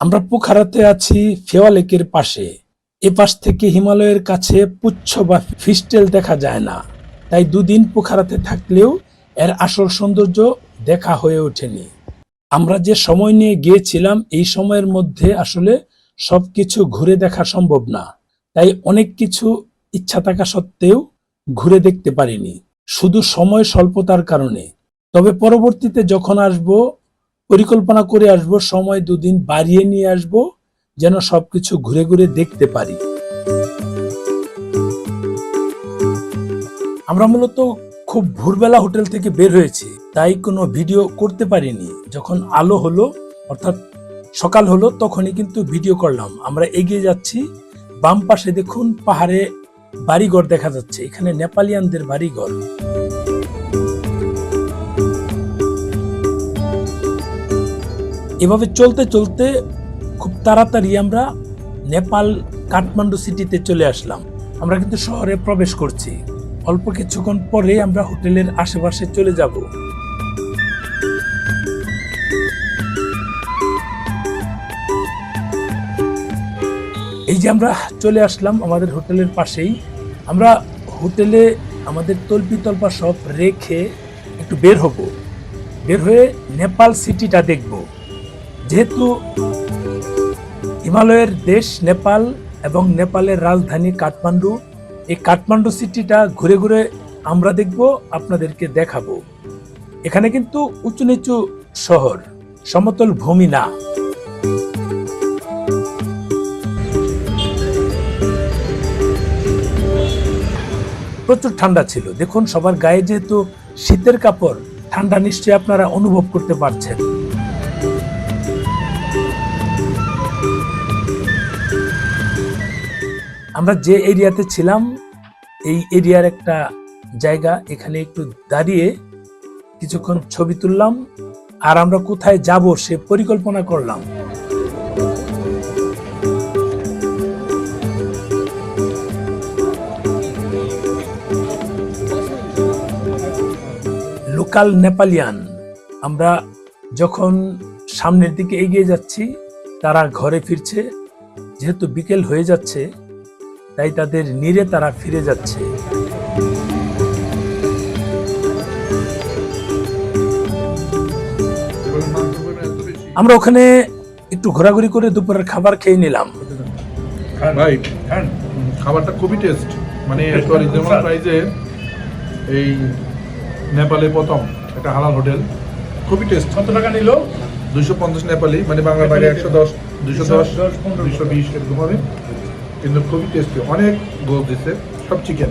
আমরা পোখারাতে আছি ফেওয়া লেকের পাশে। এ পাশ থেকে হিমালয়ের কাছে পুচ্ছ বা ফিস্টেল দেখা যায় না। তাই দুদিন পোখারাতে থাকলেও এর আসল সৌন্দর্য দেখা হয়ে ওঠেনি। আমরা যে সময় নিয়ে গিয়েছিলাম, এই সময়ের মধ্যে আসলে সব কিছু ঘুরে দেখা সম্ভব না। তাই অনেক কিছু ইচ্ছা থাকা সত্ত্বেও ঘুরে দেখতে পারিনি। শুধু সময় স্বল্পতার কারণে। তবে পরবর্তীতে যখন আসব পরিকল্পনা করে আসব, সময় দুদিন বাড়িয়ে নিয়ে আসব, যেন সবকিছু ঘুরে ঘুরে দেখতে পারি। আমরা মূলত খুব ভোরবেলা হোটেল থেকে বের হয়েছি, তাই কোনো ভিডিও করতে পারিনি। যখন আলো হলো, অর্থাৎ সকাল হলো, তখনই কিন্তু ভিডিও করলাম। আমরা এগিয়ে যাচ্ছি, বাম পাশে দেখুন পাহাড়ে বাড়িঘর দেখা যাচ্ছে, এখানে নেপালিয়ানদের বাড়িঘর। এভাবে চলতে চলতে খুব তাড়াতাড়ি আমরা নেপাল, কাঠমান্ডু সিটিতে চলে আসলাম। আমরা কিন্তু শহরে প্রবেশ করছি। অল্প কিছুক্ষণ পরে আমরা হোটেলের আশেপাশে চলে যাব। এই যে আমরা চলে আসলাম আমাদের হোটেলের পাশেই। আমরা হোটেলে আমাদের তল্পি তল্পা সব রেখে একটু বের হব। বের হয়ে নেপাল সিটিটা দেখব। যেহেতু হিমালয়ের দেশ নেপাল এবং নেপালের রাজধানী কাঠমান্ডু, এই কাঠমান্ডু সিটিটা ঘুরে ঘুরে আমরা দেখব, আপনাদেরকে দেখাবো। এখানে কিন্তু উঁচু নিচু শহর, সমতল ভূমি না। প্রচুর ঠান্ডা ছিল। দেখুন, সবার গায়ে যেহেতু শীতের কাপড়, ঠান্ডা নিশ্চয়ই আপনারা অনুভব করতে পারছেন। আমরা যে এরিয়াতে ছিলাম, এই এরিয়ার একটা জায়গা, এখানে একটু দাঁড়িয়ে কিছুক্ষণ ছবি তুললাম, আর আমরা কোথায় যাব সে পরিকল্পনা করলাম। লোকাল নেপালিয়ান, আমরা যখন সামনের দিকে এগিয়ে যাচ্ছি, তারা ঘরে ফিরছে, যেহেতু বিকেল হয়ে যাচ্ছে তাই তাদের নিরে তারা ফিরে যাচ্ছে। আমরা ওখানে একটু ঘোরাঘুরি করে দুপুরের খাবার খেয়ে নিলাম। ভাই খাবারটা খুবই টেস্ট মানে রিজনেবল প্রাইসে এই নেপালে প্রথম একটা হালাল হোটেল। খুবই টেস্ট কত টাকা নিল? দুইশো পঞ্চাশ নেপালি মানে বাংলা বাইরে একশো দশ দুশো দশ দুইশো বিশ এরকম হবে। কিন্তু খুবই টেস্টি অনেক গোল দিচ্ছে সব চিকেন